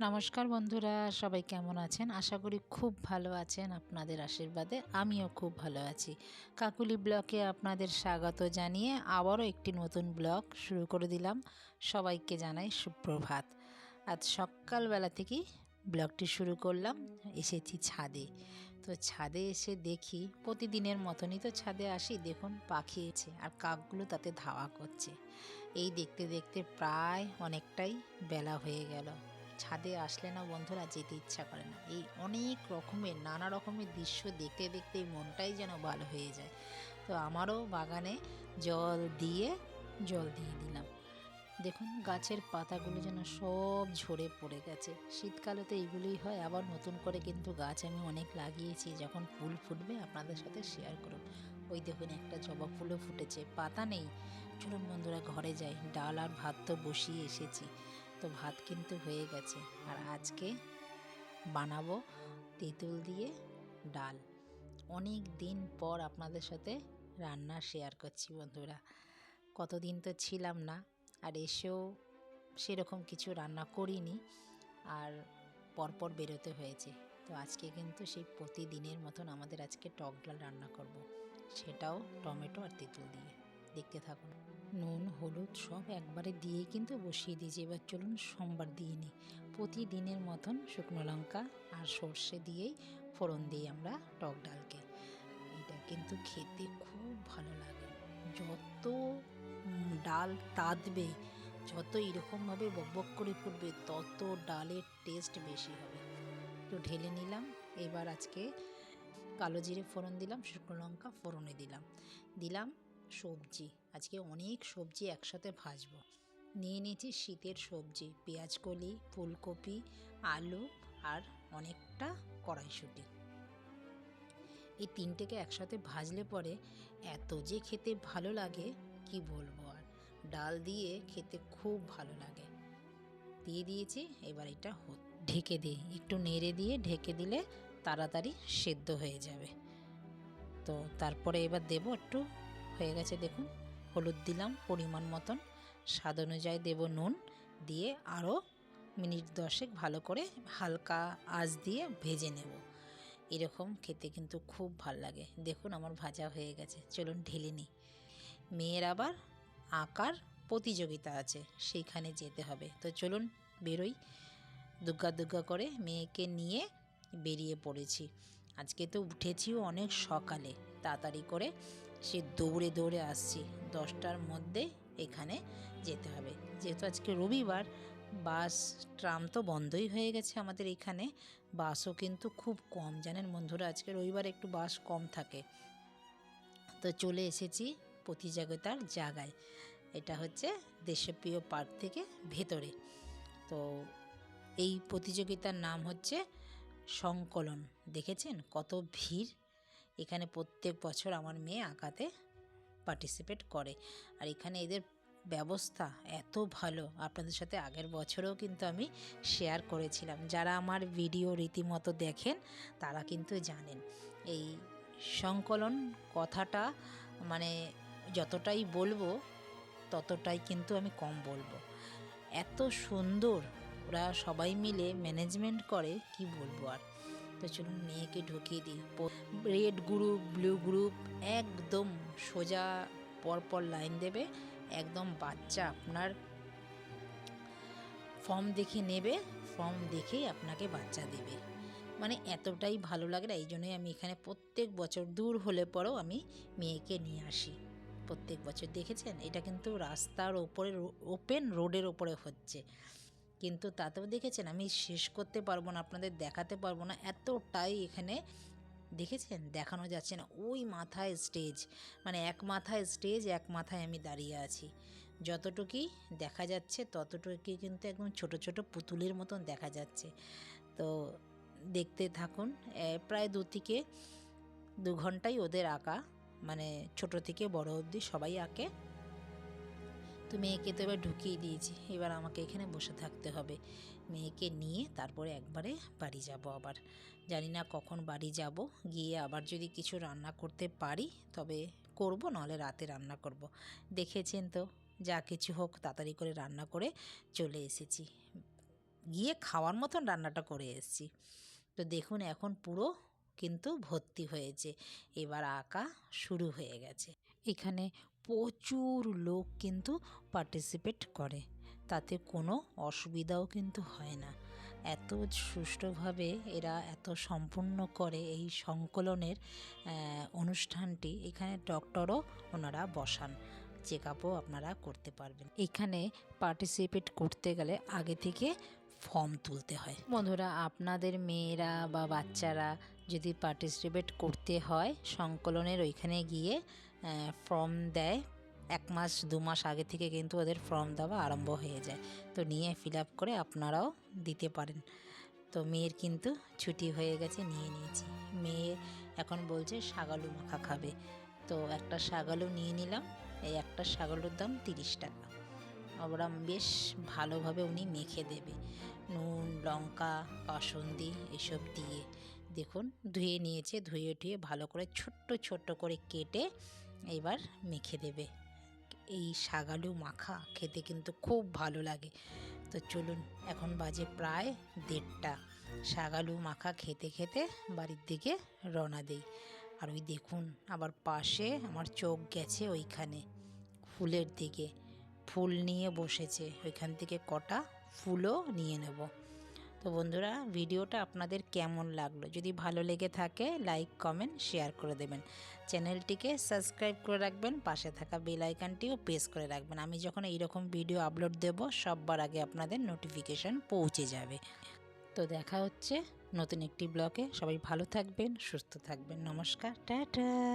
নমস্কার বন্ধুরা, সবাই কেমন আছেন? আশা করি খুব ভালো আছেন আপনাদের আশীর্বাদে। আমিও খুব ভালো আছি। কাকুলি ব্লকে আপনাদের স্বাগত জানিয়ে আবারও একটি নতুন ব্লগ শুরু করে দিলাম। সবাইকে জানাই সুপ্রভাত। আজ সকালবেলা থেকেই ব্লগটি শুরু করলাম। এসেছি ছাদে। তো ছাদে এসে দেখি, প্রতিদিনের মতনই তো ছাদে আসি, দেখুন পাখি আর কাকগুলো তাতে ধাওয়া করছে। এই দেখতে দেখতে প্রায় অনেকটাই বেলা হয়ে গেল। ছাদে আসলে না বন্ধুরা যেতে ইচ্ছা করে না। এই অনেক রকমের, নানা রকমের দৃশ্য দেখতে দেখতে মনটাই যেন ভালো হয়ে যায়। তো আমারও বাগানে জল দিয়ে জল দিয়ে দিলাম। দেখুন, গাছের পাতাগুলো যেন সব ঝরে পড়ে গেছে। শীতকালে তো এইগুলোই হয়, আবার নতুন করে কিন্তু গাছ আমি অনেক লাগিয়েছি। যখন ফুল ফুটবে আপনাদের সাথে শেয়ার করুন ওই দেখুন, একটা জবা ফুলও ফুটেছে, পাতা নেই। চলুন বন্ধুরা, ঘরে যাই। ডাল আর ভাত তো বসিয়ে এসেছি। তো ভাত কিন্তু হয়ে গেছে। আর আজকে বানাবো তেঁতুল দিয়ে ডাল। অনেক দিন পর আপনাদের সাথে রান্না শেয়ার করছি বন্ধুরা। কতদিন তো ছিলাম না, আর এসেও সেরকম কিছু রান্না করিনি, আর পরপর বেরোতে হয়েছে। তো আজকে কিন্তু সেই প্রতিদিনের মতন আমাদের আজকে টক ডাল রান্না করব। সেটাও টমেটো আর তেঁতুল দিয়ে। দেখতে থাকুন। নুন, হলুদ সব একবারে দিয়ে কিন্তু বসিয়ে দিয়েছি। এবার চলুন সোমবার দিয়ে নিই। প্রতিদিনের মতন শুকনো লঙ্কা আর সর্ষে দিয়েই ফোড়ন দিই আমরা টক ডালকে। এটা কিন্তু খেতে খুব ভালো লাগে। যত ডাল তাঁতবে, যত এরকমভাবে বকবক করে ফুটবে, তত ডালের টেস্ট বেশি হবে। একটু ঢেলে নিলাম। এবার আজকে কালো জিরে ফোড়ন দিলাম, শুকনো লঙ্কা ফোড়নে দিলাম। দিলাম সবজি। আজকে অনেক সবজি একসাথে ভাজবো। নিয়ে নিয়েছি শীতের সবজি, পেঁয়াজকলি, ফুলকপি, আলু আর অনেকটা কড়াইশুঁটি। এই তিনটেকে একসাথে ভাজলে পরে এত যে খেতে ভালো লাগে, কি বলব আর? ডাল দিয়ে খেতে খুব ভালো লাগে। দিয়ে দিয়েছি, এবার এটা ঢেকে দিই। একটু নেড়ে দিয়ে ঢেকে দিলে তাড়াতাড়ি সেদ্ধ হয়ে যাবে। তো তারপরে এবার দেব একটু, হয়ে গেছে দেখুন। হলুদ দিলাম পরিমাণ মতন। স্বাদ অনুযায়ী দেব নুন দিয়ে আরও মিনিট দশেক ভালো করে হালকা আঁচ দিয়ে ভেজে নেব। এরকম খেতে কিন্তু খুব ভালো লাগে। দেখুন আমার ভাজা হয়ে গেছে। চলুন ঢেলে নিই। মেয়ের আবার আঁকার প্রতিযোগিতা আছে, সেইখানে যেতে হবে। তো চলুন বেরোই। দুগ্গা দুগ্গা করে মেয়েকে নিয়ে বেরিয়ে পড়েছি। আজকে তো উঠেছিও অনেক সকালে। তাড়াতাড়ি করে সে দৌড়ে দৌড়ে আসছি। দশটার মধ্যে এখানে যেতে হবে। যেহেতু আজকে রবিবার, বাস, ট্রাম তো বন্ধই হয়ে গেছে আমাদের এখানে। বাসও কিন্তু খুব কম। জানেন বন্ধুরা, আজকে রবিবার একটু বাস কম থাকে। তো চলে এসেছি প্রতিযোগিতার জায়গায়। এটা হচ্ছে দেশপ্রিয় পার্ক থেকে ভেতরে। তো এই প্রতিযোগিতার নাম হচ্ছে সংকলন। দেখেছেন? কত ভিড় এখানে প্রত্যেক বছর আমার মেয়ে আঁকাতে পার্টিসিপেট করে। আর এখানে এদের ব্যবস্থা এত ভালো। আপনাদের সাথে আগের বছরেও কিন্তু আমি শেয়ার করেছিলাম। যারা আমার ভিডিও রীতিমতো দেখেন, তারা কিন্তু জানেন। এই সংকলন কথাটা মানে যতটাই বলব, ততটাই কিন্তু আমি কম বলব। এত সুন্দর ওরা সবাই মিলে ম্যানেজমেন্ট করে, কি বলব আর? তো চলুন মেয়েকে ঢুকিয়ে দিই। রেড গ্রুপ ব্লু গ্রুপ একদম সোজা পরপর লাইন দেবে। একদম বাচ্চা আপনার ফর্ম দেখে নেবে। ফর্ম দেখেই আপনাকে বাচ্চা দেবে। মানে এতটাই ভালো লাগে না, এই জন্যই আমি এখানে প্রত্যেক বছর দূর হলে পরেও আমি মেয়েকে নিয়ে আসি। প্রত্যেক বছর দেখেছেন? এটা কিন্তু রাস্তার ওপরে ওপেন রোডের ওপরে হচ্ছে। কিন্তু তাতেও দেখেছেন আমি শেষ করতে পারব না, আপনাদের দেখাতে পারব না, এতটাই এখানে দেখেছেন? দেখানো যাচ্ছে না। ওই মাথায় স্টেজ মানে এক মাথায় স্টেজ এক মাথায় আমি দাঁড়িয়ে আছি। যতটুকুই দেখা যাচ্ছে, ততটুকুই কিন্তু একদম ছোট ছোট পুতুলের মতন দেখা যাচ্ছে। তো দেখতে থাকুন প্রায় দু থেকে দু ঘন্টাই ওদের আঁকা মানে ছোট থেকে বড় অবধি সবাই আঁকে। তো মেয়েকে তো এবার ঢুকিয়ে দিয়েছি। এবার আমাকে এখানে বসে থাকতে হবে। মেয়েকে নিয়ে তারপরে একবারে বাড়ি যাব আবার। জানি না কখন বাড়ি যাব। গিয়ে আবার যদি কিছু রান্না করতে পারি, তবে করব নাহলে রাতে রান্না করব। দেখেছেন তো, যা কিছু হোক তাড়াতাড়ি করে রান্না করে চলে এসেছি। গিয়ে খাওয়ার মতন রান্নাটা করে এসেছি। তো দেখুন এখন পুরো কিন্তু ভর্তি হয়েছে। এবার আঁকা শুরু হয়ে গেছে। এখানে প্রচুর লোক কিন্তু পার্টিসিপেট করে। তাতে কোনো অসুবিধাও কিন্তু হয় না। এত সুষ্ঠুভাবে এরা এত সম্পূর্ণ করে এই সংকলনের অনুষ্ঠানটি, এখানে ডক্টরও ওনারা বসান। চেক আপও আপনারা করতে পারবেন। এখানে পার্টিসিপেট করতে গেলে আগে থেকে ফর্ম তুলতে হয়। বন্ধুরা, আপনাদের মেয়েরা বা বাচ্চারা যদি পার্টিসিপেট করতে হয়, সংকলনের ওইখানে গিয়ে ফর্ম দেয়, এক মাস, দু মাস আগে থেকে কিন্তু ওদের ফর্ম দেওয়া আরম্ভ হয়ে যায়। তো নিয়ে ফিল আপ করে আপনারাও দিতে পারেন। তো মেয়ের কিন্তু ছুটি হয়ে গেছে, নিয়ে নিয়েছি। মেয়ে এখন বলছে সাগালু মাখা খাবে। তো একটা শাগালু নিয়ে নিলাম, এই একটা শাগালুর দাম তিরিশ টাকা। ওরা বেশ ভালোভাবে উনি মেখে দেবে। নুন, লঙ্কা কাসন্দি এসব দিয়ে। দেখুন, ধুয়ে নিয়েছে, ধুয়ে টুয়ে ভালো করে ছোট্ট ছোট্ট করে কেটে এবার মেখে দেবে। এই শাগালু মাখা খেতে কিন্তু খুব ভালো লাগে। তো চলুন, এখন বাজে প্রায় দেড়টা। শাগালু মাখা খেতে খেতে বাড়ির দিকে রওনা দেই। আর ওই দেখুন, আবার পাশে আমার চোখ গেছে ওইখানে, ফুলের দিকে। ফুল নিয়ে বসেছে, ওইখান থেকে কটা ফুলও নিয়ে নেব। তো বন্ধুরা, ভিডিওটা আপনাদের কেমন লাগল? যদি ভালো লেগে থাকে লাইক কমেন্ট শেয়ার করে দেবেন। চ্যানেলটিকে সাবস্ক্রাইব করে রাখবেন, পাশে থাকা বেল আইকনটিও প্রেস করে রাখবেন। আমি যখন এইরকম ভিডিও আপলোড দেব, সববার আগে আপনাদের নোটিফিকেশান পৌঁছে যাবে। তো দেখা হচ্ছে নতুন একটি ব্লগে সবাই ভালো থাকবেন, সুস্থ থাকবেন। নমস্কার, টাটা!